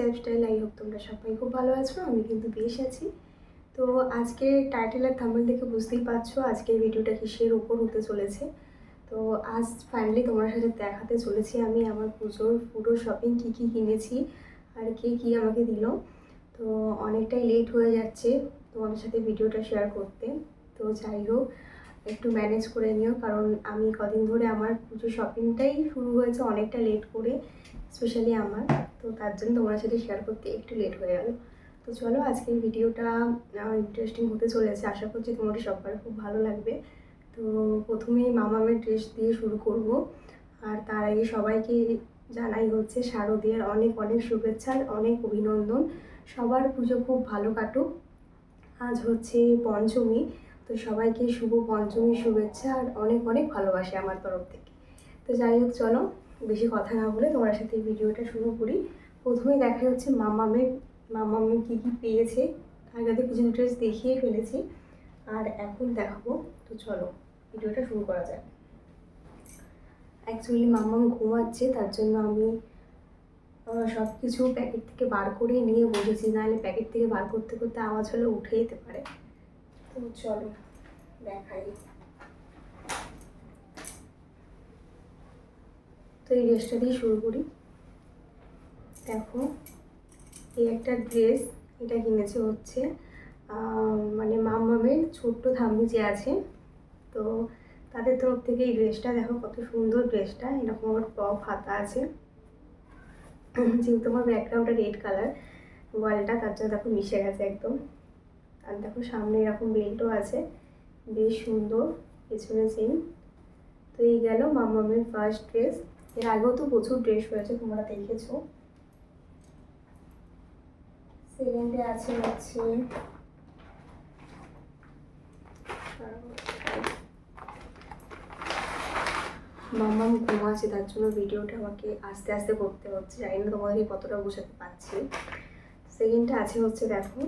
Lifestyle I hope তোমরা সবাই খুব ভালো আছো, আমি কিন্তু বেশ আছি। তো আজকে টাইটেল আর থাম্বনেল দেখে বুঝতেই পারছ আজকের ভিডিওটা কিসের ওপর হতে চলেছে। তো আজ ফাইনালি তোমার সাথে দেখাতে চলেছি আমি আমার পুজোর পুরো শপিং কী কী কিনেছি আর কে কী আমাকে দিল। তো অনেকটাই লেট হয়ে যাচ্ছে তোমাদের সাথে ভিডিওটা শেয়ার করতে। তো যাই হোক, একটু ম্যানেজ করে নিও, কারণ আমি কদিন ধরে আমার পুজো শপিংটাই শুরু হয়েছে অনেকটা লেট করে। স্পেশালি আমার। তো তার জন্য তোমার সাথে শেয়ার করতে একটু লেট হয়ে গেল। তো চলো আজকের ভিডিওটা ইন্টারেস্টিং হতে চলেছে আশা করছি তোমাদের সবার খুব ভালো লাগবে। তো প্রথমেই মামামের ড্রেস দিয়ে শুরু করব। আর তার আগে সবাইকে জানাই হচ্ছে শারদীয়ার অনেক অনেক শুভেচ্ছা অনেক অভিনন্দন। সবার পুজো খুব ভালো কাটুক। আজ হচ্ছে পঞ্চমী। তো সবাইকে শুভ পঞ্চমীর শুভেচ্ছা আর অনেক অনেক ভালোবাসে আমার তরফ থেকে। তো যাই হোক, চলো বেশি কথা না বলে তোমার সাথে ভিডিওটা শুরু করি। প্রথমে দেখা হচ্ছে মামামের মামামে কী কী পেয়েছে আগে কিছু ড্রেস দেখিয়ে ফেলেছি। আর এখন দেখাবো। তো চলো, ভিডিওটা শুরু করা যাক। অ্যাকচুয়ালি মামাম ঘুমাচ্ছে, তার জন্য আমি সব কিছু প্যাকেট থেকে বার করে নিয়ে বসেছি। নাহলে প্যাকেট থেকে বার করতে করতে আওয়াজ হলে উঠে যেতে পারে। তো চলো, দেখাই। তো এই ড্রেসটা দিয়ে শুরু করি। দেখো, এই একটা ড্রেস এটা কিনেছে হচ্ছে মানে মামামের ছোট্ট থাম্বি যে আছে। তো তাদের তরফ থেকে এই ড্রেসটা দেখো কত সুন্দর ড্রেসটা এরকম আমার টপ হাতা আছে। যেহেতু আমার ব্যাকগ্রাউন্ডটা রেড কালার ওয়ালটা তার জন্য দেখো মিশে গেছে একদম। আর দেখো সামনে এরকম বেল্টও আছে, বেশ সুন্দর, পেছনে সেম তো এই গেল মামামের ফার্স্ট ড্রেস এর আগেও তো প্রচুর ড্রেস হয়েছে তোমরা দেখেছ। সেকেন্ডে আছে হচ্ছে মাম্মাম ঘুমাচ্ছে, তার জন্য ভিডিওটা আমাকে আস্তে আস্তে করতে হচ্ছে। জানি না তোমাদেরকে কতটা বোঝাতে পারছি। সেকেন্ডটা আছে হচ্ছে, দেখো,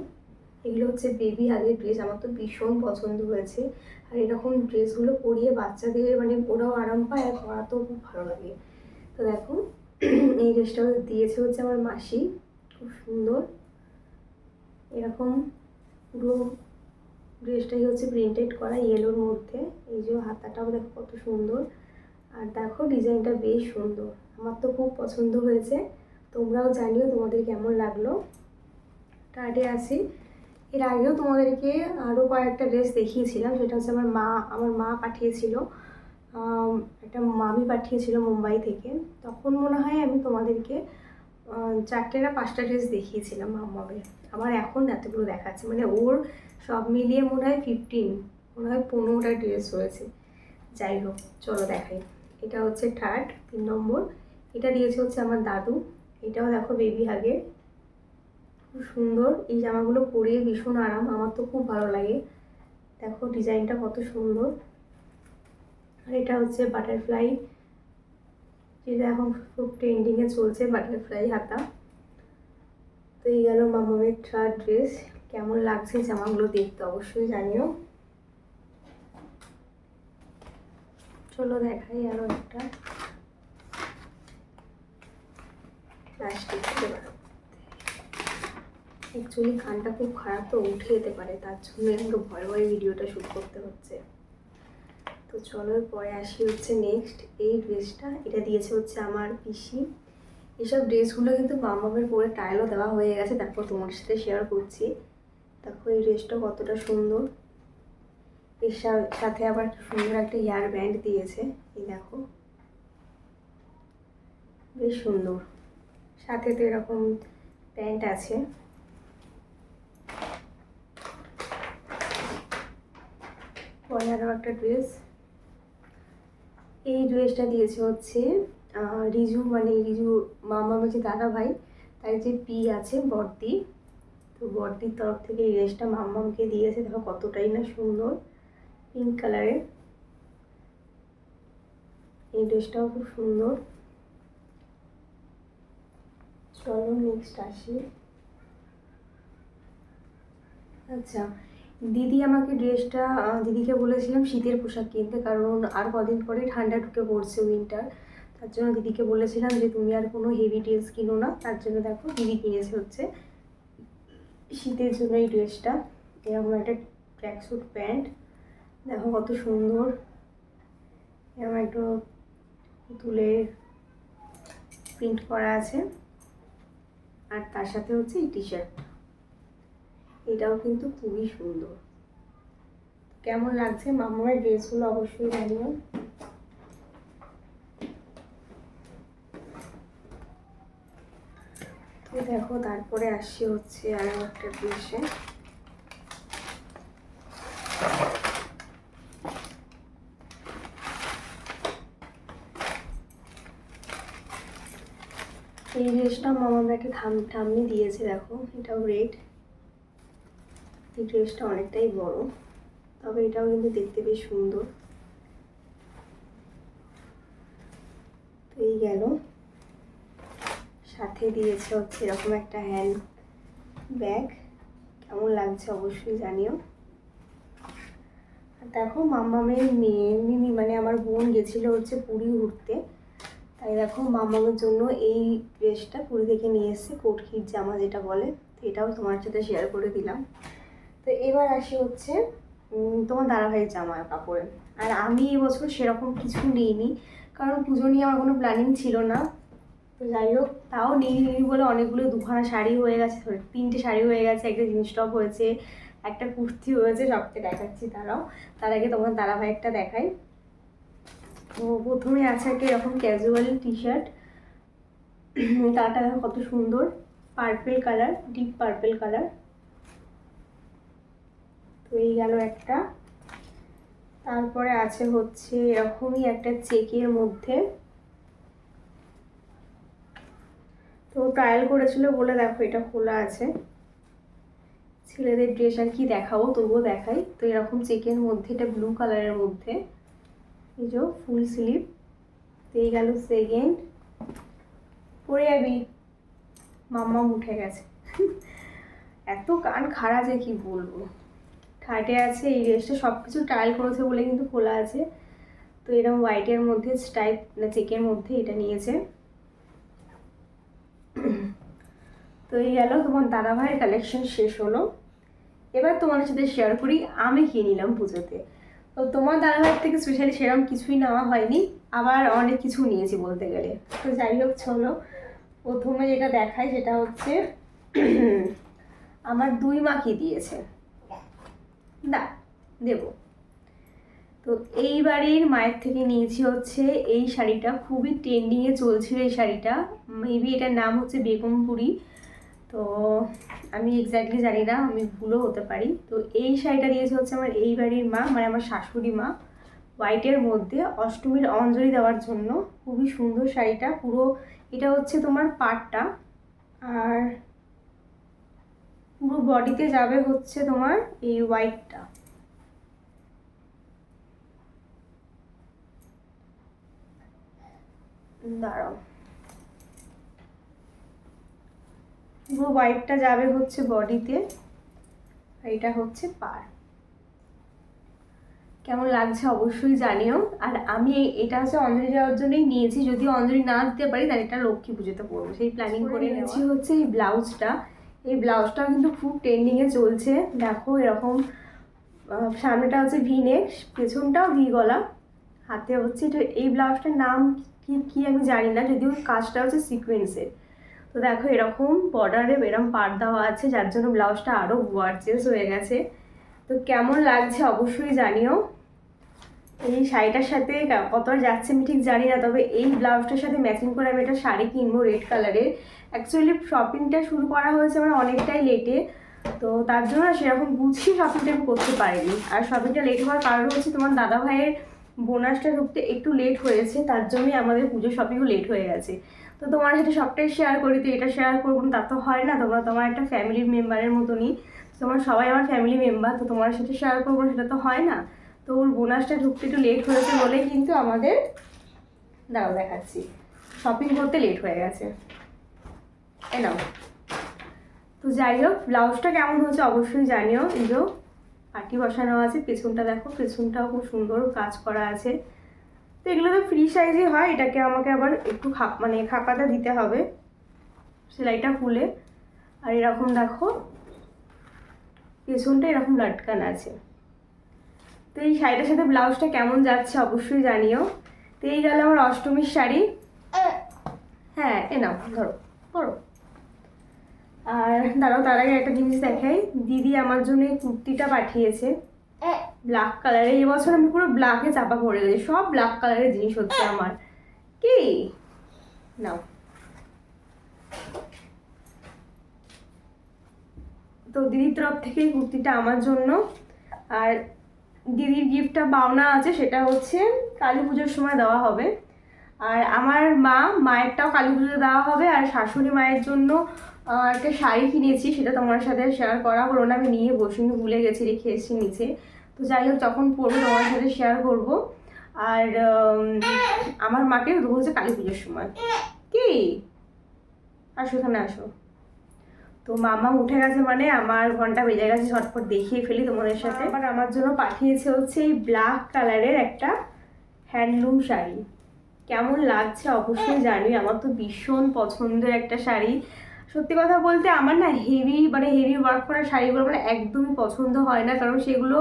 এগুলো হচ্ছে বেবি আগের ড্রেস আমার তো ভীষণ পছন্দ হয়েছে। আর এরকম ড্রেসগুলো পরিয়ে বাচ্চাদের মানে ওরাও আরাম পায়, আর পরাতেও খুব ভালো লাগে। তো দেখো, এই ড্রেসটা দিয়েছে হচ্ছে আমার মাসি। খুব সুন্দর। এরকম পুরো ড্রেসটাই হচ্ছে প্রিন্টেড করা ইয়েলোর মধ্যে। এই যে হাতাটাও দেখো কত সুন্দর। আর দেখো ডিজাইনটা বেশ সুন্দর। আমার তো খুব পছন্দ হয়েছে। তোমরাও জানিও তোমাদের কেমন লাগল। টার্ডে আছি এর আগেও তোমাদেরকে আরও কয়েকটা ড্রেস দেখিয়েছিলাম। সেটা হচ্ছে আমার মা আমার মা পাঠিয়েছিল। একটা মামি পাঠিয়েছিল মুম্বাই থেকে। তখন মনে হয় আমি তোমাদেরকে চারটে না পাঁচটা ড্রেস দেখিয়েছিলাম মামামের আবার এখন এতগুলো দেখাচ্ছে। মানে ওর সব মিলিয়ে মনে হয় ফিফটিন মনে হয় পনেরোটা ড্রেস রয়েছে। যাই হোক, চলো দেখাই। এটা হচ্ছে থার্ড তিন নম্বর। এটা দিয়েছে হচ্ছে আমার দাদু। এটাও দেখো বেবি হাগে খুব সুন্দর। এই জামাগুলো পরিয়ে ভীষণ আরাম। আমার তো খুব ভালো লাগে। দেখো ডিজাইনটা কত সুন্দর। আর এটা হচ্ছে বাটারফ্লাই যেটা এখন খুব ট্রেন্ডিংয়ে চলছে বাটারফ্লাই হাতা। তো এই গেল মামামের থার্ড ড্রেস কেমন লাগছে জামাগুলো দেখতে অবশ্যই জানিও। চলো দেখাই আরও একটা। অ্যাকচুয়ালি কানটা খুব খারাপ তো উঠে যেতে পারে, তার জন্য একটু ভয় ভয়ে ভিডিওটা শ্যুট করতে হচ্ছে। তো চলো, পরে আসি হচ্ছে নেক্সট এই ড্রেসটা এটা দিয়েছে হচ্ছে আমার পিসি। এসব ড্রেসগুলো কিন্তু মামামের পরে টাইলও দেওয়া হয়ে গেছে। তারপর তোমার সাথে শেয়ার করছি। দেখো এই ড্রেসটা কতটা সুন্দর। এর সাথে আবার সুন্দর একটা হেয়ার ব্যান্ড দিয়েছে। এই দেখো। বেশ সুন্দর। সাথে তো এরকম প্যান্ট আছে। পরে আরও একটা ড্রেস এই ড্রেসটা দিয়েছে হচ্ছে রিজু মানে রিজু মামা বলছে দাদা ভাই, তার যে পি আছে বর্দি, তো বর্দির তরফ থেকে এই ড্রেসটা মাম্মামকে দিয়েছে, দেখো কতটাই না সুন্দর পিঙ্ক কালারের এই ড্রেসটাও খুব সুন্দর। চলো নেক্সট আসি। আচ্ছা দিদি আমাকে ড্রেসটা দিদিকে বলেছিলাম শীতের পোশাক কিনতে, কারণ আর কদিন পরে ঠান্ডা ঢুকে পড়ছে উইন্টার তার জন্য দিদিকে বলেছিলাম যে, তুমি আর কোনো হেভি ড্রেস কিনো না। তার জন্য দেখো, দিদি কিনেছে হচ্ছে শীতের জন্য এই ড্রেসটা এরকম একটা ট্র্যাকস্যুট প্যান্ট দেখো কত সুন্দর। এরকম একটু তুলে প্রিন্ট করা আছে। আর তার সাথে হচ্ছে এই টি শার্ট এটাও কিন্তু খুবই সুন্দর। কেমন লাগছে মামার ড্রেসগুলো অবশ্যই জানিও। তো দেখো, তারপরে আসি হচ্ছে আরও একটা ড্রেসে এই ড্রেসটা মামা ব্যাকে থাম ঠাম্মি দিয়েছে, দেখো, এটাও রেড এই ড্রেসটা অনেকটাই বড়, তবে এটাও কিন্তু দেখতে বেশ সুন্দর। তো এই গেল। সাথে দিয়েছে হচ্ছে এরকম একটা হ্যান্ড ব্যাগ কেমন লাগছে অবশ্যই জানিও। আর দেখো মাম্মামের মেয়ে, মিমি মানে আমার বোন গেছিল হচ্ছে পুরী ঘুরতে। তাই দেখো মামামের জন্য এই ড্রেসটা পুরী থেকে নিয়ে এসেছে কোটখির জামা যেটা বলে এটাও তোমার সাথে শেয়ার করে দিলাম। তো এবার আসি হচ্ছে তোমার দাদাভাইয়ের জামা কাপড়ে। আর আমি এবছর সেরকম কিছু নিইনি কারণ পুজো নিয়ে আমার কোনো প্ল্যানিং ছিল না। তো যাই হোক তাও নিই নিই বলে অনেকগুলো দুখানা শাড়ি হয়ে গেছে sorry, তিনটে শাড়ি হয়ে গেছে একটা জিন্স টপ হয়েছে একটা কুর্তি হয়েছে সবকে দেখাচ্ছি তারাও। তার আগে তোমার দাদাভাইয়েরটা দেখাই। তো প্রথমে আছে একটা এরকম ক্যাজুয়াল টি শার্ট তারটা কত সুন্দর purple colour deep purple colour তো এই গেল একটা। তারপরে আছে হচ্ছে এরকমই একটা চেকের মধ্যে। তো ট্রায়াল করেছিল বলে দেখো এটা খোলা আছে। ছেলেদের ড্রেস আর কি দেখাবো তবুও দেখাই। তো এরকম চেকের মধ্যে, এটা ব্লু কালারের মধ্যে। এই যে ফুল স্লিপ তো এই গেল সেকেন্ড পরে যাবি মাম্মা উঠে গেছে। এত কান খাড়া যে কি বলব। থার্ডে আছে এই ড্রেসটা সব কিছু ট্রায়াল করেছে বলে কিন্তু খোলা আছে। তো এরকম হোয়াইটের মধ্যে স্টাইপ না চেকের মধ্যে এটা নিয়েছে। তো এই গেল তোমার দাদাভাইয়ের কালেকশন শেষ হলো। এবার তোমার সাথে শেয়ার করি, আমি কি নিলাম পুজোতে। তো তোমার দাদাভাইয়ের থেকে স্পেশালি সেরকম কিছুই নেওয়া হয়নি, আবার অনেক কিছু নিয়েছি বলতে গেলে। তো যাই হোক, চলো। প্রথমে যেটা দেখায় সেটা হচ্ছে, আমার দুই মা কি দিয়েছে। না, দেব। তো এই বাড়ির মায়ের থেকে নিয়েছি হচ্ছে এই শাড়িটা, খুবই ট্রেন্ডিংয়ে চলছিল এই শাড়িটা। মেবি এটার নাম হচ্ছে বেগমপুরি তো আমি এক্স্যাক্টলি জানি না, আমি ভুলও হতে পারি। তো এই শাড়িটা দিয়েছে হচ্ছে আমার এই বাড়ির মা মানে আমার শাশুড়ি মা। হোয়াইটের মধ্যে অষ্টমীর অঞ্জলি দেওয়ার জন্য। খুবই সুন্দর শাড়িটা, পুরো, এটা হচ্ছে তোমার পাটটা। আর পুরো বডিতে যাবে হচ্ছে তোমার এই হোয়াইটটা দাঁড়াও। পুরো হোয়াইটটা যাবে হচ্ছে বডিতে এটা হচ্ছে পার। কেমন লাগছে অবশ্যই জানিও। আর আমি এটা হচ্ছে অঞ্জলি যাওয়ার জন্যই নিয়েছি। যদি অঞ্জলি না দিতে পারি তাহলে এটা লক্ষ্মী পুজোতে পড়ব সেই প্ল্যানিং করে নিয়েছি হচ্ছে এই ব্লাউজটা। এই ব্লাউজটা কিন্তু খুব ট্রেন্ডিংয়ে চলছে। দেখো এরকম সামনেটা হচ্ছে ভি নেক পেছনটাও ভি গলা। হাতে হচ্ছে এটা, এই ব্লাউজটার নাম কি কি আমি জানি না, যদিও কাজটা হচ্ছে সিকোয়েন্সের তো দেখো এরকম বর্ডারে এরকম পার দেওয়া আছে, যার জন্য ব্লাউজটা আরও গর্জেস হয়ে গেছে। তো কেমন লাগছে অবশ্যই জানিও। এই শাড়িটার সাথে কতটা যাচ্ছে আমি ঠিক জানি না, তবে এই ব্লাউজটার সাথে ম্যাচিং করে আমি একটা শাড়ি কিনবো রেড কালারের অ্যাকচুয়ালি শপিংটা শুরু করা হয়েছে আমার অনেকটাই লেটে তো তার জন্য সেরকম গুছিয়ে শপিংটা আমি করতে পারিনি। আর শপিংটা লেট হওয়ার কারণ হচ্ছে তোমার দাদা ভাইয়ের বোনাসটা ঢুকতে একটু লেট হয়েছে, তার জন্যই আমাদের পুজো শপিংও লেট হয়ে গেছে। তো তোমার সাথে সবটাই শেয়ার করি, তো এটা শেয়ার করব না, তা তো হয় না, তোমরা তোমার একটা ফ্যামিলির মেম্বারের মতনই। তোমার সবাই আমার ফ্যামিলি মেম্বার তো তোমার সাথে শেয়ার করব, সেটা তো হয় না। তো ওর বোনাসটা ঢুকতে একটু লেট হয়েছে বলে কিন্তু আমাদের দাঁড়াও দেখাচ্ছি। শপিং করতে লেট হয়ে গেছে। এ নাও। তো যাই হোক, ব্লাউজটা কেমন হয়েছে অবশ্যই জানিও। এই পাটি বসানো আছে, পেছনটা দেখো, পেছনটাও খুব সুন্দর কাজ করা আছে। তো এগুলো তো ফ্রি সাইজে হয়, এটাকে আমাকে আবার একটু খাপ মানে খাপাটা দিতে হবে, সেলাইটা খুলে। আর এরকম দেখো, পেছনটা এরকম লটকান আছে। তো এই শাড়িটার সাথে ব্লাউজটা কেমন যাচ্ছে অবশ্যই জানিও। তো এই গেল আমার অষ্টমীর শাড়ি। হ্যাঁ এ নাও, ধরো ধরো আর দাঁড়াও, তার আগে একটা জিনিস দেখাই। দিদি আমার জন্য এই কুর্তিটা পাঠিয়েছে। ব্ল্যাক কালারে এই বছর আমি পুরো ব্ল্যাকে চাপা পড়ে গেছি। সব ব্ল্যাক কালারের জিনিস হচ্ছে আমার। কি? নাও। তো দিদির তরফ থেকে কুর্তিটা আমার জন্য। আর দিদির গিফটটা পাওনা আছে, সেটা হচ্ছে কালী পুজোর সময় দেওয়া হবে। আর আমার মা মায়েরটাও কালী পুজোতে দেওয়া হবে, আর শাশুড়ি মায়ের জন্য একটা শাড়ি কিনেছি, সেটা তোমার সাথে শেয়ার করা হলো না আমি নিয়ে বসিনি ভুলে গেছি, রেখে এসেছি নিচে। তো যাই হোক, যখন পড়ব তোমার সাথে শেয়ার করব। আর আমার মাকে দেবো কালী পুজোর সময়। কি? আসো এখানে আসো। তো মামা উঠে গেছে মানে আমার ঘণ্টা বেজে গেছে, ঝটপট দেখিয়ে ফেলি তোমাদের সাথে। আবার আমার জন্য পাঠিয়েছে হচ্ছে এই ব্ল্যাক কালারের একটা হ্যান্ডলুম শাড়ি। কেমন লাগছে অবশ্যই জানি, আমার তো ভীষণ পছন্দের একটা শাড়ি। সত্যি কথা বলতে আমার না হেভি মানে হেভি ওয়ার্ক করা শাড়িগুলো মানে একদমই পছন্দ হয় না, কারণ সেগুলো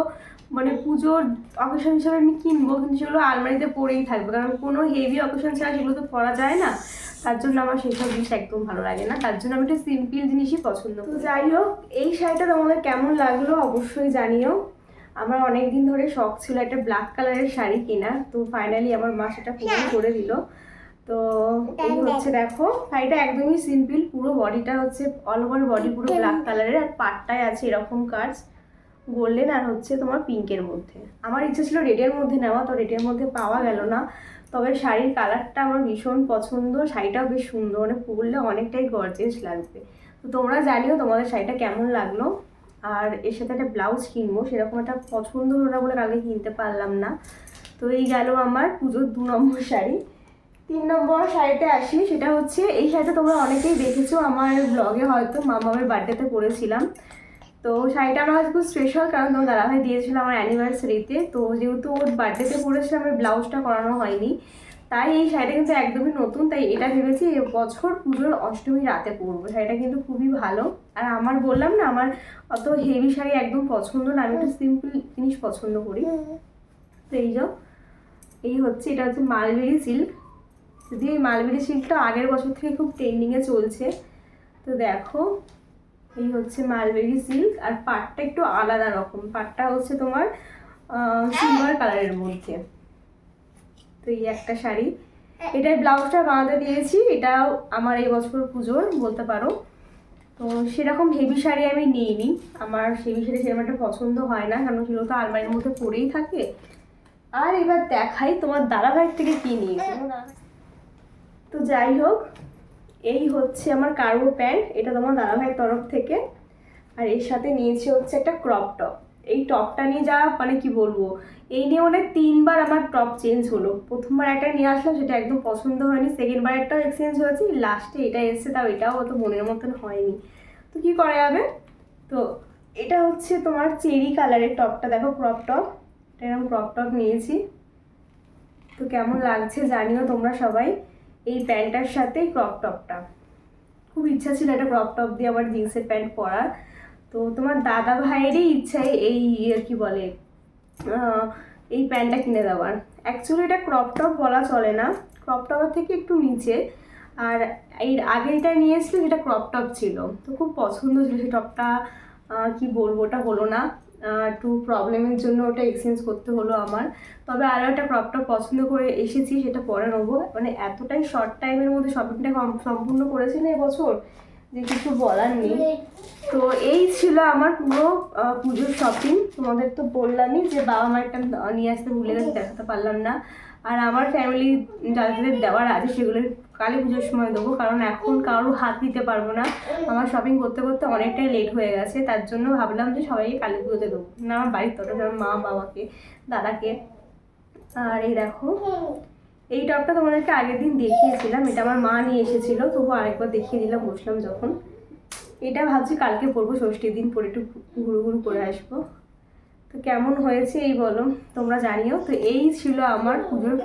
মানে পুজোর অকেশন হিসাবে আমি কিনবো, কিন্তু সেগুলো আলমারিতে পরেই থাকবে। কারণ কোনো হেভি অকেশন ছাড়া সেগুলো তো পরা যায় না। তার জন্য আমার সেই সব জিনিস একদম ভালো লাগে না। তার জন্য আমি একটু সিম্পল জিনিসই পছন্দ করি। তো যাই হোক এই শাড়িটা তোমাদের কেমন লাগল অবশ্যই জানিও। আমার অনেক দিন ধরে শখ ছিল একটা ব্ল্যাক কালারের শাড়ি কেনা। তো ফাইনালি আমার মা সেটা পূরণ করে দিল। তো এই হচ্ছে দেখো শাড়িটা একদমই সিম্পল পুরো বডিটা হচ্ছে অল ওভার বডি পুরো ব্ল্যাক কালারের আর পাটটায় আছে এরকম কাজ গোল্ডেন আর হচ্ছে তোমার পিঙ্কের মধ্যে। আমার ইচ্ছে ছিল রেডের মধ্যে নেওয়া তো রেডের মধ্যে পাওয়া গেল না। তবে শাড়ির কালারটা আমার ভীষণ পছন্দ। শাড়িটাও বেশ সুন্দর মানে পরলে অনেকটাই গর্জেস লাগবে। তো তোমরা জানিও তোমাদের শাড়িটা কেমন লাগল। আর এর সাথে একটা ব্লাউজ কিনবো, সেরকম একটা পছন্দ হলো না বলে কালকে কিনতে পারলাম না। তো এই গেল আমার পুজোর দু নম্বর শাড়ি। তিন নম্বর শাড়িতে আসি, সেটা হচ্ছে এই শাড়িটা তোমরা অনেকেই দেখেছ, আমার ব্লগে হয়তো মামামের বার্থডেতে পরেছিলাম। তো শাড়িটা আমার খুব স্পেশাল কারণ তোমার দাদাভাই দিয়েছিল আমার অ্যানিভার্সারিতে তো যেহেতু ওর বার্থডেতে পরেছিলাম আমার ব্লাউজটা করানো হয়নি। তাই এই শাড়িটা কিন্তু একদমই নতুন, তাই এটা ভেবেছি বছর পুজোর অষ্টমী রাতে পরবো। শাড়িটা কিন্তু খুবই ভালো। আর আমার বললাম না, আমার অত হেভি শাড়ি একদম পছন্দ না, আমি একটু সিম্পল জিনিস পছন্দ করি। তো এই যাও। এই হচ্ছে, এটা হচ্ছে মালবেরি সিল্ক যদি এই মালবেরি সিল্কটা আগের বছর থেকে খুব ট্রেন্ডিংয়ে চলছে। তো দেখো এই হচ্ছে মালবেরি সিল্ক আর পাটটা একটু আলাদা রকম। পাটটা হচ্ছে তোমার সিলভার কালারের মধ্যে। তো এই একটা শাড়ি। এটার ব্লাউজটা বানাতে দিয়েছি, এটাও আমার এই বছর পুজোর, বলতে পারো। তো সেরকম হেভি শাড়ি আমি নিইনি। আমার হেভি শাড়ি সেরকম একটা পছন্দ হয় না, কারণ সেগুলো তো আলমারির মধ্যে পরেই থাকে। আর এবার দেখাই তোমার দাদাভাইয়ের থেকে কি নিয়েছি। তো যাই হোক এই হচ্ছে আমার কার্গো প্যান্ট, এটা তোমার দাদাভাইয়ের তরফ থেকে। আর এর সাথে নিয়েছি হচ্ছে একটা ক্রপ টপ এই টপটা নিয়ে যা মানে কি বলব, এই নিয়ে মানে তিনবার আমার টপ চেঞ্জ হলো। প্রথমবার একটা নিয়ে আসলাম, সেটা একদম পছন্দ হয়নি। সেকেন্ড বার একটাও এক্সচেঞ্জ হয়েছে লাস্টে এটা এসছে, তাও এটাও অত মনের মতন হয়নি। তো কি করা যাবে? তো এটা হচ্ছে তোমার চেরি কালারের টপটা দেখো ক্রপ টপ এটা এরকম ক্রপ টপ নিয়েছি। তো কেমন লাগছে জানিও তোমরা সবাই। এই প্যান্টটার সাথে ক্রপ টপটা খুব ইচ্ছা ছিল একটা ক্রপ টপ দিয়ে আমার জিন্সের প্যান্ট পরার। তো তোমার দাদা ভাইয়েরই ইচ্ছায় এই ইয়ে কি বলে এই প্যান্টটা কিনে দেওয়ার। অ্যাকচুয়ালি এটা ক্রপ টপ বলা চলে না। ক্রপ টপের থেকে একটু নিচে। আর এর আগে এটা নিয়েছিল যেটা ক্রপ টপ ছিল। তো খুব পছন্দ ছিল সেই টপটা কি বলব ওটা হলো না। একটু প্রবলেমের জন্য ওটা এক্সচেঞ্জ করতে হলো আমার। তবে আরও একটা ক্রপ টপ পছন্দ করে এসেছি সেটা পরে নেব। মানে এতটাই শর্ট টাইমের মধ্যে শপিংটা সম্পূর্ণ করেছি না এবছর যে কিছু বলার নেই। তো এই ছিল আমার পুরো পুজোর শপিং তোমাদের তো বললামই যে বাবা মা একটা নিয়ে আসতে ভুলে গেছে দেখাতে পারলাম না। আর আমার ফ্যামিলি যাদের দেওয়ার আছে সেগুলো কালী পুজোর সময় দেবো, কারণ এখন কারোর হাত দিতে পারব না। আমার শপিং করতে করতে অনেকটাই লেট হয়ে গেছে, তার জন্য ভাবলাম যে সবাইকে কালী পুজোতে দেবো। না আমার বাড়ির তরফে আমার মা, বাবাকে, দাদাকে। আর এই দেখো, এই টপটা তোমাদেরকে আগের দিন দেখিয়েছিলাম, এটা আমার মা নিয়ে এসেছিল, তবু আরেকবার দেখিয়ে দিলাম, বসলাম যখন। এটা ভাবছি কালকে পরবো, ষষ্ঠীর দিন পরে একটু ঘুরু ঘুরু করে আসব। তো কেমন হয়েছে এই বলো? তোমরা জানিও। তো এই ছিল আমার পুজোর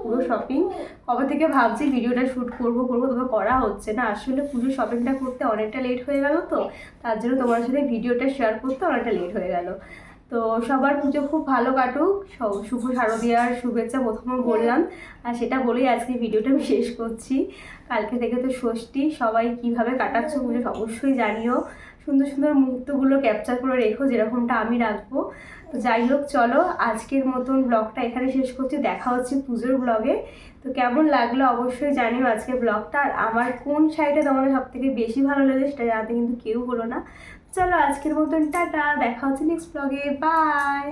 পুরো শপিং কবে থেকে ভাবছি ভিডিওটা শ্যুট করব করব, তবে করা হচ্ছে না। আসলে পুজোর শপিংটা করতে অনেকটা লেট হয়ে গেল তো। তার জন্য তোমার সাথে ভিডিওটা শেয়ার করতে অনেকটা লেট হয়ে গেল। তো সবার পুজো খুব ভালো কাটুক। শুভ শারদীয়ার শুভেচ্ছা প্রথমে বললাম। আর সেটা বলেই আজকে ভিডিওটা আমি শেষ করছি। কালকে থেকে তো ষষ্ঠী। সবাই কীভাবে কাটাচ্ছ পুজো অবশ্যই জানিও। সুন্দর সুন্দর মুহূর্তগুলো ক্যাপচার করে রেখো, যেরকমটা আমি রাখব। তো যাই হোক, চলো আজকের মতন ব্লগটা এখানে শেষ করছি। দেখা হচ্ছে পুজোর ব্লগে তো কেমন লাগল অবশ্যই জানিও আজকের ব্লগটা আর আমার কোন সাইডে তোমাদের সব থেকে বেশি ভালো লাগে সেটা জানাতে কিন্তু কেউ হলো না। চলো আজকের মতন, টাটা। দেখা হচ্ছে নেক্সট ব্লগে বাই